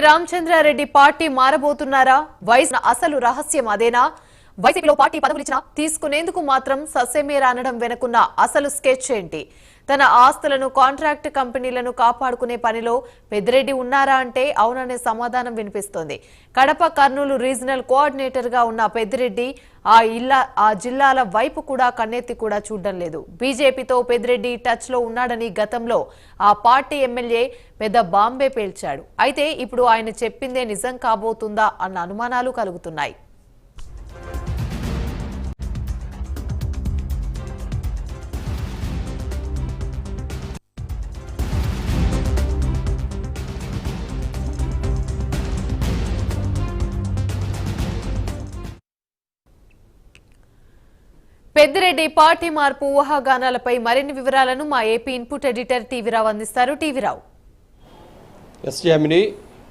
Ramachandra Reddy party మారబోతున్నారా? వయసు అసలు రహస్యం అదేనా? వైసీపీలో పార్టీ పదవులిచ్చినా తీసుకునేందుకు మాత్రం ససేమేరా అనడం వెనుకున్న అసలు స్కెచ్ ఏంటి? తన ఆస్తులను కాంట్రాక్ట్ కంపెనీలను కాపాడుకునే పనిలో పెద్దిరెడ్డి ఉన్నారా అంటే అవుననే సమాధానం వినిపిస్తోంది. కడప కర్నూలు రీజనల్ కోఆర్డినేటర్గా ఉన్న పెద్దిరెడ్డి ఆ ఇల్లా ఆ జిల్లాల వైపు కూడా కన్నెత్తి కూడా చూడడం లేదు. బీజేపీతో పెద్దిరెడ్డి టచ్లో ఉన్నాడని గతంలో ఆ పార్టీ ఎమ్మెల్యే పెద్ద బాంబే పేల్చాడు. అయితే ఇప్పుడు ఆయన చెప్పిందే నిజం కాబోతుందా అన్న అనుమానాలు కలుగుతున్నాయి. పెద్దిరెడ్డి పార్టీ మార్పు ఊహాగానాలపై మరిన్ని వివరాలను మా ఏపీ ఇన్పుట్ ఎడిటర్ టీవీరావు అందిస్తారు. టీవీరావు ఎస్ యామిని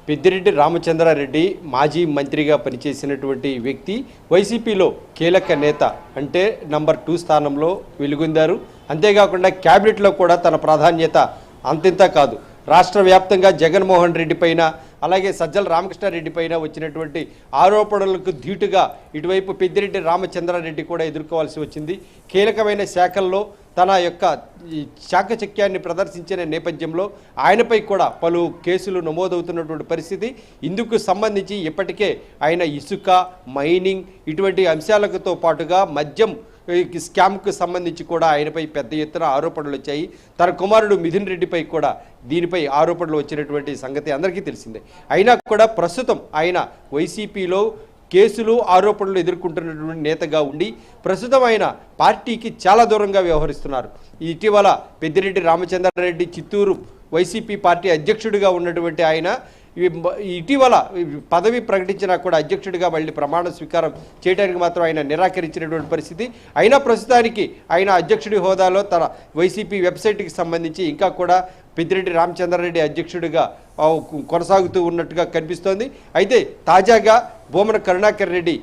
పెద్దిరెడ్డి రామచంద్రారెడ్డి మాజీ మంత్రిగా పనిచేసినటువంటి వ్యక్తి వైసీపీలో కీలక నేత అంటే నంబర్ టూ స్థానంలో వెలుగొందారు. అంతేకాకుండా క్యాబినెట్లో కూడా తన ప్రాధాన్యత అంతింత కాదు. రాష్ట్ర వ్యాప్తంగా జగన్మోహన్ రెడ్డి పైన అలాగే సజ్జల రామకృష్ణారెడ్డి పైన వచ్చినటువంటి ఆరోపణలకు ధీటుగా ఇటువైపు పెద్దిరెడ్డి రామచంద్రారెడ్డి కూడా ఎదుర్కోవాల్సి వచ్చింది. కీలకమైన శాఖల్లో తన యొక్క శాఖచక్యాన్ని చాకచక్యాన్ని ప్రదర్శించిన నేపథ్యంలో ఆయనపై కూడా పలు కేసులు నమోదవుతున్నటువంటి పరిస్థితి. ఇందుకు సంబంధించి ఇప్పటికే ఆయన ఇసుక మైనింగ్ ఇటువంటి అంశాలతో పాటుగా మద్యం స్కామ్కు సంబంధించి కూడా ఆయనపై పెద్ద ఎత్తున ఆరోపణలు వచ్చాయి. తన కుమారుడు మిథున్ రెడ్డిపై కూడా దీనిపై ఆరోపణలు వచ్చినటువంటి సంగతి అందరికీ తెలిసిందే. అయినా కూడా ప్రస్తుతం ఆయన వైసీపీలో కేసులు ఆరోపణలు ఎదుర్కొంటున్నటువంటి నేతగా ఉండి ప్రస్తుతం ఆయన పార్టీకి చాలా దూరంగా వ్యవహరిస్తున్నారు. ఇటీవల పెద్దిరెడ్డి రామచంద్రారెడ్డి చిత్తూరు వైసీపీ పార్టీ అధ్యక్షుడిగా ఉన్నటువంటి ఆయన ఇటీవల పదవి ప్రకటించినా కూడా అధ్యక్షుడిగా మళ్ళీ ప్రమాణ స్వీకారం చేయడానికి మాత్రం ఆయన నిరాకరించినటువంటి పరిస్థితి. అయినా ప్రస్తుతానికి ఆయన అధ్యక్షుడి హోదాలో తన వైసీపీ వెబ్సైట్కి సంబంధించి ఇంకా కూడా పెద్దిరెడ్డి రామచంద్రారెడ్డి అధ్యక్షుడిగా కొనసాగుతూ ఉన్నట్టుగా కనిపిస్తోంది. అయితే తాజాగా బోమన కరుణాకర్ రెడ్డి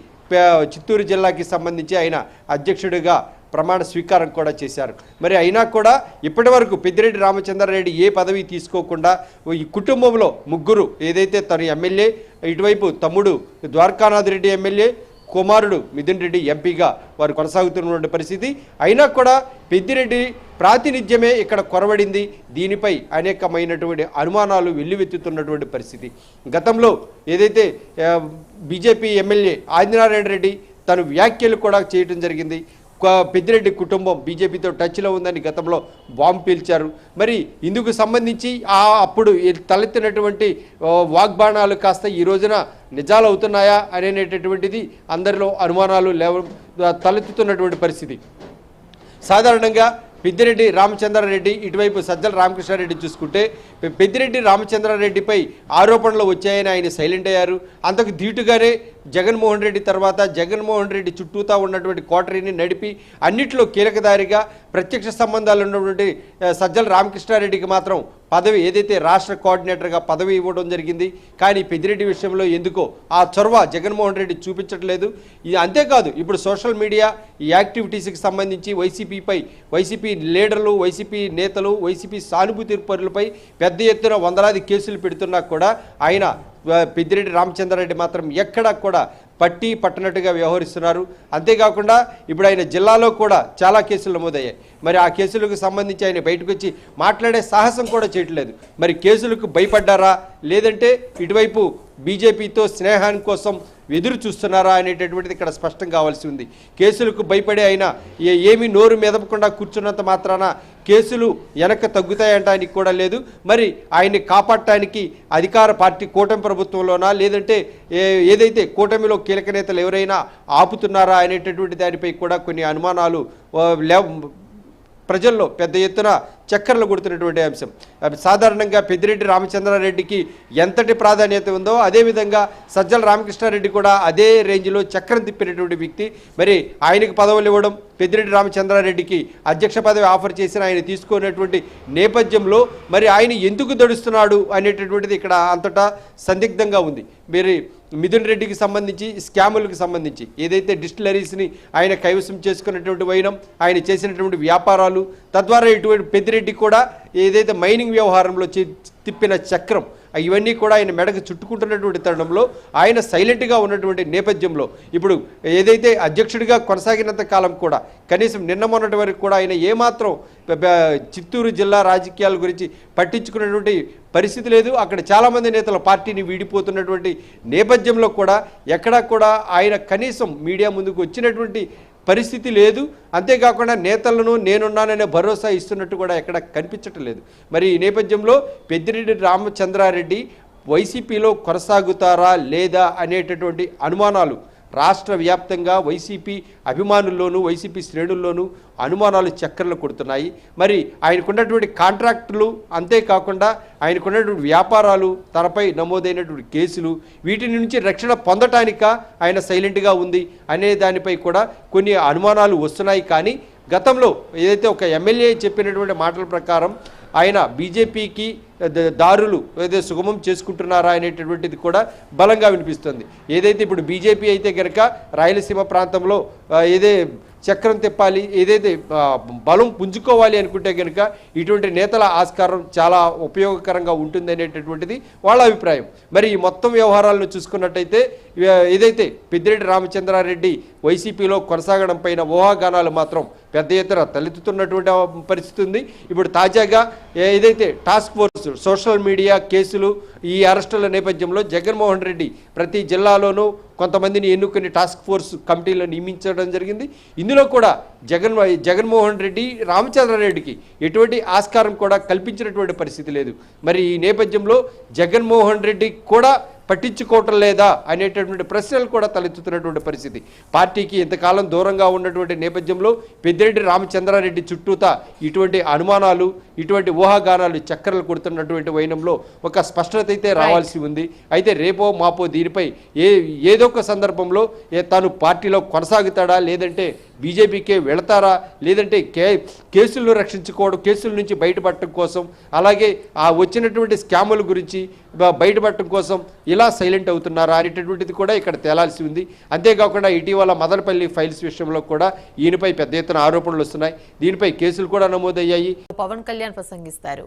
చిత్తూరు జిల్లాకి సంబంధించి ఆయన అధ్యక్షుడిగా ప్రమాణ స్వీకారం కూడా చేశారు. మరి అయినా కూడా ఇప్పటి వరకు పెద్దిరెడ్డి రామచంద్రారెడ్డి ఏ పదవి తీసుకోకుండా ఈ కుటుంబంలో ముగ్గురు ఏదైతే తన ఎమ్మెల్యే ఇటువైపు తమ్ముడు ద్వారకానాథ్ రెడ్డి ఎమ్మెల్యే కుమారుడు మిథున్ రెడ్డి ఎంపీగా వారు కొనసాగుతున్నటువంటి పరిస్థితి. అయినా కూడా పెద్దిరెడ్డి ప్రాతినిధ్యమే ఇక్కడ కొరవడింది. దీనిపై అనేకమైనటువంటి అనుమానాలు వెల్లువెత్తుతున్నటువంటి పరిస్థితి. గతంలో ఏదైతే బీజేపీ ఎమ్మెల్యే ఆదినారాయణ రెడ్డి తను వ్యాఖ్యలు కూడా చేయడం జరిగింది. పెద్దిరెడ్డి కుటుంబం బీజేపీతో టచ్లో ఉందని గతంలో బాంబు పీల్చారు. మరి ఇందుకు సంబంధించి ఆ అప్పుడు తలెత్తినటువంటి వాగ్బాణాలు కాస్త ఈ రోజున నిజాలు అవుతున్నాయా అనేటటువంటిది అందరిలో అనుమానాలు లేవ తలెత్తుతున్నటువంటి పరిస్థితి. సాధారణంగా పెద్దిరెడ్డి రామచంద్రారెడ్డి ఇటువైపు సజ్జల రామకృష్ణారెడ్డి చూసుకుంటే పెద్దిరెడ్డి రామచంద్రారెడ్డిపై ఆరోపణలు వచ్చాయని ఆయన సైలెంట్ అయ్యారు. అంతకు ధీటుగానే జగన్మోహన్ రెడ్డి తర్వాత జగన్మోహన్ రెడ్డి చుట్టూతా ఉన్నటువంటి కోటరీని నడిపి అన్నిట్లో కీలకదారిగా ప్రత్యక్ష సంబంధాలు ఉన్నటువంటి సజ్జల రామకృష్ణారెడ్డికి మాత్రం పదవి ఏదైతే రాష్ట్ర కోఆర్డినేటర్గా పదవి ఇవ్వడం జరిగింది కానీ పెద్దిరెడ్డి విషయంలో ఎందుకో ఆ చొరవ జగన్మోహన్ రెడ్డి చూపించట్లేదు. ఇది అంతేకాదు ఇప్పుడు సోషల్ మీడియా ఈ యాక్టివిటీస్కి సంబంధించి వైసీపీపై వైసీపీ లీడర్లు వైసీపీ నేతలు వైసీపీ సానుభూతి పరులపై పెద్ద ఎత్తున వందలాది కేసులు పెడుతున్నా కూడా ఆయన పెద్దిరెడ్డి రామచంద్రారెడ్డి మాత్రం ఎక్కడా కూడా పట్టి పట్టనట్టుగా వ్యవహరిస్తున్నారు. అంతేకాకుండా ఇప్పుడు ఆయన జిల్లాలో కూడా చాలా కేసులు నమోదయ్యాయి. మరి ఆ కేసులకు సంబంధించి ఆయన బయటకు వచ్చి మాట్లాడే సాహసం కూడా చేయట్లేదు. మరి కేసులకు భయపడ్డారా? లేదంటే ఇటువైపు బీజేపీతో స్నేహాని కోసం ఎదురు చూస్తున్నారా అనేటటువంటిది ఇక్కడ స్పష్టం కావాల్సి ఉంది. కేసులకు భయపడే ఆయన ఏ- ఏమీ నోరు మెదపకుండా కూర్చున్నంత మాత్రాన కేసులు వెనక్కి తగ్గుతాయంటానికి కూడా లేదు. మరి ఆయన్ని కాపాడటానికి అధికార పార్టీ కూటమి ప్రభుత్వంలోనా? లేదంటే ఏదైతే కూటమిలో కీలక నేతలు ఎవరైనా ఆపుతున్నారా అనేటటువంటి దానిపై కూడా కొన్ని అనుమానాలు ఆ, ప్రజల్లో పెద్ద ఎత్తున చక్కర్లు కొడుతున్నటువంటి అంశం. సాధారణంగా పెద్దిరెడ్డి రామచంద్రారెడ్డికి ఎంతటి ప్రాధాన్యత ఉందో అదేవిధంగా సజ్జల రామకృష్ణారెడ్డి కూడా అదే రేంజ్లో చక్రం తిప్పినటువంటి వ్యక్తి. మరి ఆయనకు పదవులు ఇవ్వడం పెద్దిరెడ్డి రామచంద్రారెడ్డికి అధ్యక్ష పదవి ఆఫర్ చేసిన ఆయన తీసుకున్నటువంటి నేపథ్యంలో మరి ఆయన ఎందుకు దడుస్తున్నాడు అనేటటువంటిది ఇక్కడ అంతటా సందిగ్ధంగా ఉంది. మీరు మిథున్ రెడ్డికి సంబంధించి స్కాములకు సంబంధించి ఏదైతే డిస్టిలరీస్ని ఆయన కైవసం చేసుకున్నటువంటి వైనం ఆయన చేసినటువంటి వ్యాపారాలు తద్వారా ఇటువంటి పెద్దిరెడ్డి కూడా ఏదైతే మైనింగ్ వ్యవహారంలో తిప్పిన చక్రం ఇవన్నీ కూడా ఆయన మెడకు చుట్టుకుంటున్నటువంటి తరుణంలో ఆయన సైలెంట్గా ఉన్నటువంటి నేపథ్యంలో ఇప్పుడు ఏదైతే అధ్యక్షుడిగా కొనసాగినంత కాలం కూడా కనీసం నిన్న మొన్నటి వరకు కూడా ఆయన ఏమాత్రం చిత్తూరు జిల్లా రాజకీయాల గురించి పట్టించుకున్నటువంటి పరిస్థితి లేదు. అక్కడ చాలామంది నేతలు పార్టీని వీడిపోతున్నటువంటి నేపథ్యంలో కూడా ఎక్కడా కూడా ఆయన కనీసం మీడియా ముందుకు వచ్చినటువంటి పరిస్థితి లేదు. అంతేకాకుండా నేతలను నేనున్నాననే భరోసా ఇస్తున్నట్టు కూడా ఎక్కడ కనిపించటం లేదు. మరి ఈ నేపథ్యంలో పెద్దిరెడ్డి రామచంద్రారెడ్డి వైసీపీలో కొనసాగుతారా లేదా అనేటటువంటి అనుమానాలు రాష్ట్ర వ్యాప్తంగా వైసీపీ అభిమానుల్లోనూ వైసీపీ శ్రేణుల్లోనూ అనుమానాలు చక్కర్లు కొడుతున్నాయి. మరి ఆయనకున్నటువంటి కాంట్రాక్టులు అంతేకాకుండా ఆయనకున్నటువంటి వ్యాపారాలు తనపై నమోదైనటువంటి కేసులు వీటి నుంచి రక్షణ పొందటానిక ఆయన సైలెంట్గా ఉంది అనే దానిపై కూడా కొన్ని అనుమానాలు వస్తున్నాయి. కానీ గతంలో ఏదైతే ఒక ఎమ్మెల్యే చెప్పినటువంటి మాటల ప్రకారం ఆయన బీజేపీకి దారులు ఏదైతే సుగమం చేసుకుంటున్నారా అనేటటువంటిది కూడా బలంగా వినిపిస్తుంది. ఏదైతే ఇప్పుడు బీజేపీ అయితే కనుక రాయలసీమ ప్రాంతంలో ఏదే చక్రం తిప్పాలి ఏదైతే బలం పుంజుకోవాలి అనుకుంటే కనుక ఇటువంటి నేతల ఆస్కారం చాలా ఉపయోగకరంగా ఉంటుంది అనేటటువంటిది వాళ్ళ అభిప్రాయం. మరి ఈ మొత్తం వ్యవహారాలను చూసుకున్నట్టయితే ఏదైతే పెద్దిరెడ్డి రామచంద్రారెడ్డి వైసీపీలో కొనసాగడం పైన ఊహాగానాలు మాత్రం పెద్ద ఎత్తున తలెత్తుతున్నటువంటి పరిస్థితి ఉంది. ఇప్పుడు తాజాగా ఏదైతే టాస్క్ ఫోర్స్ సోషల్ మీడియా కేసులు ఈ అరెస్టుల నేపథ్యంలో జగన్మోహన్ రెడ్డి ప్రతి జిల్లాలోనూ కొంతమందిని ఎన్నుకుని టాస్క్ ఫోర్స్ కమిటీలు నియమించడం జరిగింది. ఇందులో కూడా జగన్ జగన్మోహన్ రెడ్డి రామచంద్రారెడ్డికి ఎటువంటి ఆస్కారం కూడా కల్పించినటువంటి పరిస్థితి లేదు. మరి ఈ నేపథ్యంలో జగన్మోహన్ రెడ్డి కూడా పట్టించుకోవటం లేదా అనేటటువంటి ప్రశ్నలు కూడా తలెత్తుతున్నటువంటి పరిస్థితి. పార్టీకి ఇంతకాలం దూరంగా ఉన్నటువంటి నేపథ్యంలో పెద్దిరెడ్డి రామచంద్రారెడ్డి చుట్టూతా ఇటువంటి అనుమానాలు ఇటువంటి ఊహాగానాలు చక్కర్లు కొడుతున్నటువంటి వైనంలో ఒక స్పష్టత అయితే రావాల్సి ఉంది. అయితే రేపో మాపో దీనిపై ఏ ఏదో ఒక సందర్భంలో తాను పార్టీలో కొనసాగుతాడా లేదంటే బీజేపీకే వెళతారా లేదంటే కే కేసులను రక్షించుకోవడం కేసుల నుంచి బయటపడటం కోసం అలాగే ఆ వచ్చినటువంటి స్కాముల గురించి బయటపడటం కోసం ఇలా సైలెంట్ అవుతున్నారా అనేటటువంటిది కూడా ఇక్కడ తేలాల్సి ఉంది. అంతేకాకుండా ఇటీవల మదనపల్లి ఫైల్స్ విషయంలో కూడా ఈయనపై పెద్ద ఎత్తున ఆరోపణలు వస్తున్నాయి. దీనిపై కేసులు కూడా నమోదయ్యాయి. పవన్ కళ్యాణ్ ప్రసంగిస్తారు.